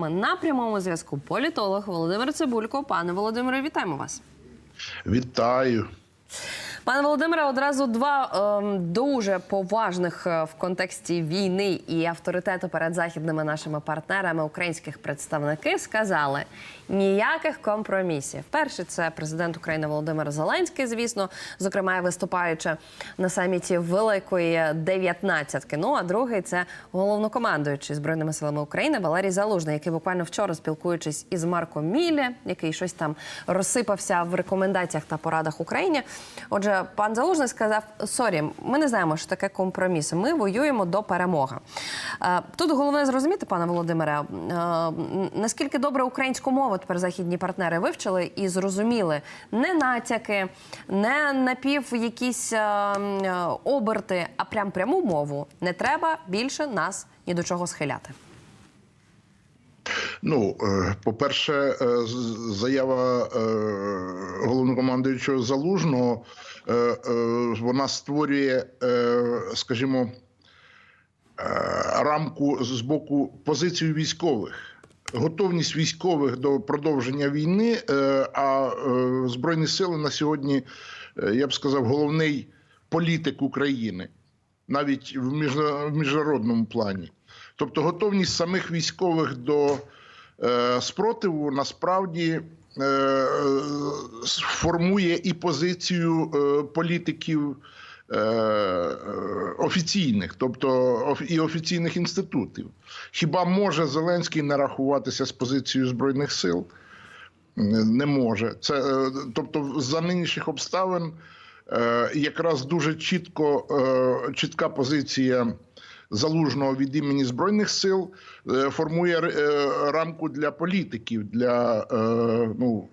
Ми на прямому зв'язку політолог Володимир Цибулько. Пане Володимире, вітаємо вас. Вітаю. Пане Володимире, одразу два ем, дуже поважних е, в контексті війни і авторитету перед західними нашими партнерами українських представники сказали ніяких компромісів. Перший це президент України Володимир Зеленський, звісно, зокрема виступаючи на саміті Великої дев'ятнадцятки. Ну а другий це головнокомандуючий збройними силами України Валерій Залужний, який буквально вчора спілкуючись із Марком Мілі, який щось там розсипався в рекомендаціях та порадах Україні. Отже, пан Залужний сказав: Сорі, ми не знаємо, що таке компроміси. Ми воюємо до перемоги. Е, Тут головне зрозуміти, пане Володимире, е, наскільки добре українську мову тепер західні партнери вивчили і зрозуміли не натяки, не напів якісь е, оберти, а прям пряму мову. Не треба більше нас ні до чого схиляти. Ну, е, по-перше, е, заява е, головнокомандуючого залужного вона створює, скажімо, рамку з боку позицію військових. Готовність військових до продовження війни, а Збройні сили на сьогодні, я б сказав, головний політик України, навіть в міжна- міжнародному плані. Тобто готовність самих військових до спротиву насправді е, е, формує і позицію е, політиків е, е, офіційних, тобто і офіційних інститутів. Хіба може Зеленський не рахуватися з позицією Збройних сил? Не може. Це, е, тобто, за нинішніх обставин е, якраз дуже чітко, е, чітка позиція залужного від імені Збройних сил е, формує е, рамку для політиків, для е, ну,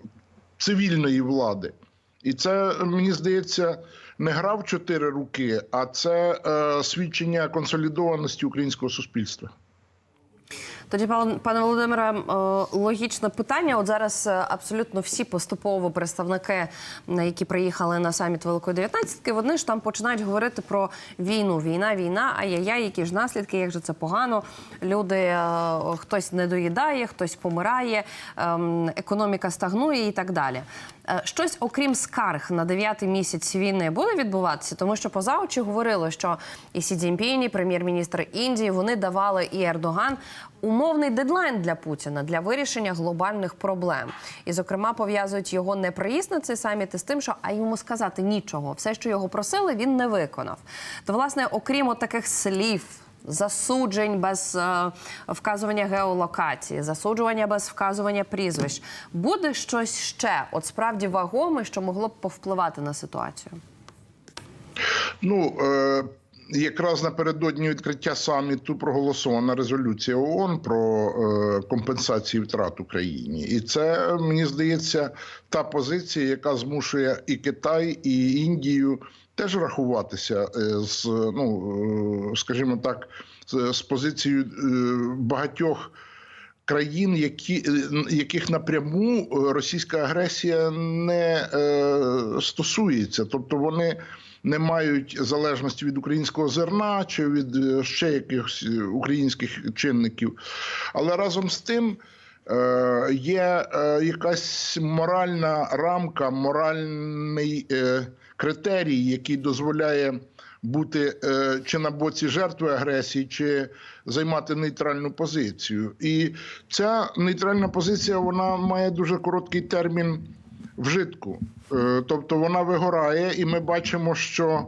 цивільної влади. І це, мені здається, не гра в чотири руки, а це свідчення консолідованості українського суспільства. Тоді, пане Володимире, е, логічне питання. От зараз е, абсолютно всі поступово представники, які приїхали на саміт Великої дев'ятнадцятки, вони ж там починають говорити про війну. Війна, війна, ай-яй-яй, які ж наслідки, як же це погано. Люди е, хтось не доїдає, хтось помирає, ем, економіка стагнує і так далі. Е, Щось, окрім скарг на дев'ятий місяць війни, буде відбуватися, тому що поза очі говорили, що і Сі Цзіньпінь, і прем'єр-міністр Індії, вони давали і Ердоган умовний дедлайн для Путіна для вирішення глобальних проблем. І, зокрема, пов'язують його не приїзд на цей саміт із тим, що а йому сказати нічого. Все, що його просили, він не виконав. То, власне, окрім от таких слів. Засуджень без е, вказування геолокації, засуджування без вказування прізвищ. Буде щось ще, от справді вагоме, що могло б повпливати на ситуацію. Ну е, якраз напередодні відкриття саміту проголосована резолюція ООН про е, компенсації втрат Україні, і це мені здається та позиція, яка змушує і Китай, і Індію теж рахуватися е, з ну е, скажімо так, з, позицією багатьох. Країн, які, яких напряму російська агресія не е, стосується, тобто вони не мають залежності від українського зерна чи від е, ще якихось е, українських чинників. Але разом з тим е, є якась моральна рамка, моральний критерій, який дозволяє бути чи на боці жертви агресії, чи займати нейтральну позицію. І ця нейтральна позиція вона має дуже короткий термін вжитку. Е, Тобто вона вигорає, і ми бачимо, що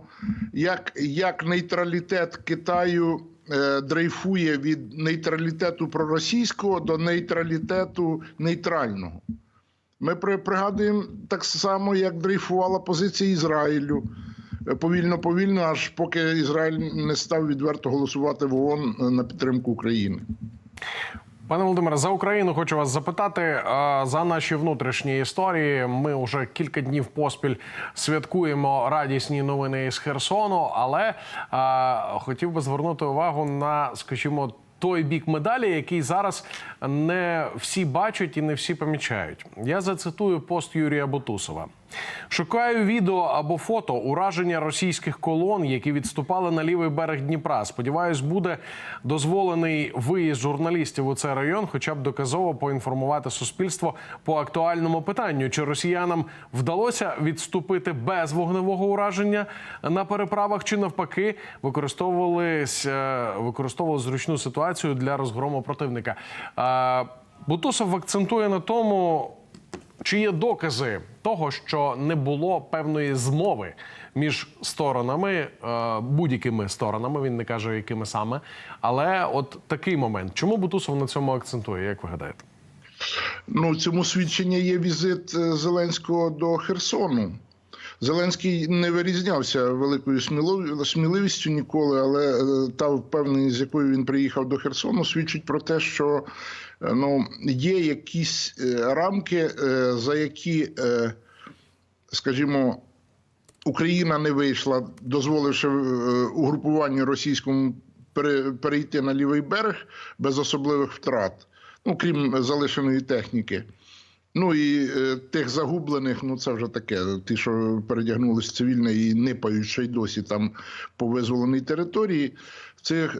як, як нейтралітет Китаю е, дрейфує від нейтралітету проросійського до нейтралітету нейтрального. Ми пригадуємо так само, як дрейфувала позиція Ізраїлю. Повільно, повільно, аж поки Ізраїль не став відверто голосувати в ООН на підтримку України. Пане Володимире, за Україну хочу вас запитати за наші внутрішні історії. Ми вже кілька днів поспіль святкуємо радісні новини із Херсону, але хотів би звернути увагу на, скажімо, той бік медалі, який зараз не всі бачать і не всі помічають. Я зацитую пост Юрія Бутусова. Шукаю відео або фото ураження російських колон, які відступали на лівий берег Дніпра. Сподіваюсь, буде дозволений виїзд журналістів у цей район, хоча б доказово поінформувати суспільство по актуальному питанню: чи росіянам вдалося відступити без вогневого ураження на переправах, чи навпаки використовувались е, використовували зручну ситуацію для розгрому противника. Е, Бутусов акцентує на тому. Чи є докази того, що не було певної змови між сторонами, е, будь-якими сторонами, він не каже, якими саме. Але от такий момент. Чому Бутусов на цьому акцентує, як ви гадаєте? Ну, цьому свідчення є візит е, Зеленського до Херсону. Зеленський не вирізнявся великою сміливістю ніколи, але е, та впевненість, з якою він приїхав до Херсону, свідчить про те, що ну, є якісь е, рамки, е, за які, е, скажімо, Україна не вийшла, дозволивши е, угрупуванню російському перейти на лівий берег без особливих втрат, ну крім залишеної техніки. Ну і е, тих загублених, ну це вже таке. Ті, що передягнулись цивільне і нипають ще й досі там по визволеній території. Цих,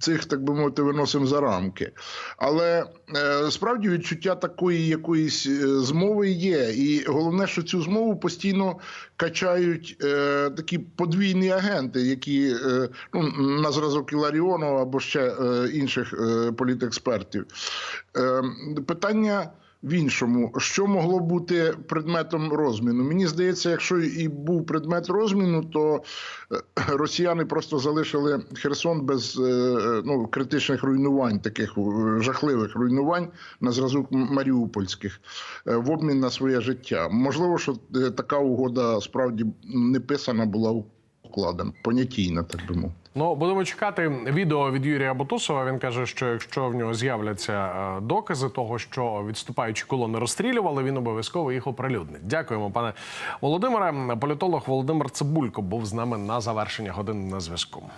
цих, так би мовити, виносимо за рамки. Але е, справді відчуття такої якоїсь е, змови є. І головне, що цю змову постійно качають е, такі подвійні агенти, які е, ну, на зразок Іларіонова або ще е, інших політекспертів. Е, питання в іншому, що могло бути предметом розміну? Мені здається, якщо і був предмет розміну, то е, росіяни просто залишили Херсон без е, ну, критичних руйнувань, таких е, жахливих руйнувань на зразок маріупольських в обмін на своє життя. Можливо, що така угода справді не писана була укладена, понятійна, так би мовити. Ну, будемо чекати відео від Юрія Бутусова. Він каже, що якщо в нього з'являться е, докази того, що відступаючі колони розстрілювали, він обов'язково їх оприлюднить. Дякуємо, пане Володимире. Політолог Володимир Цибулько був з нами на завершення години на зв'язку.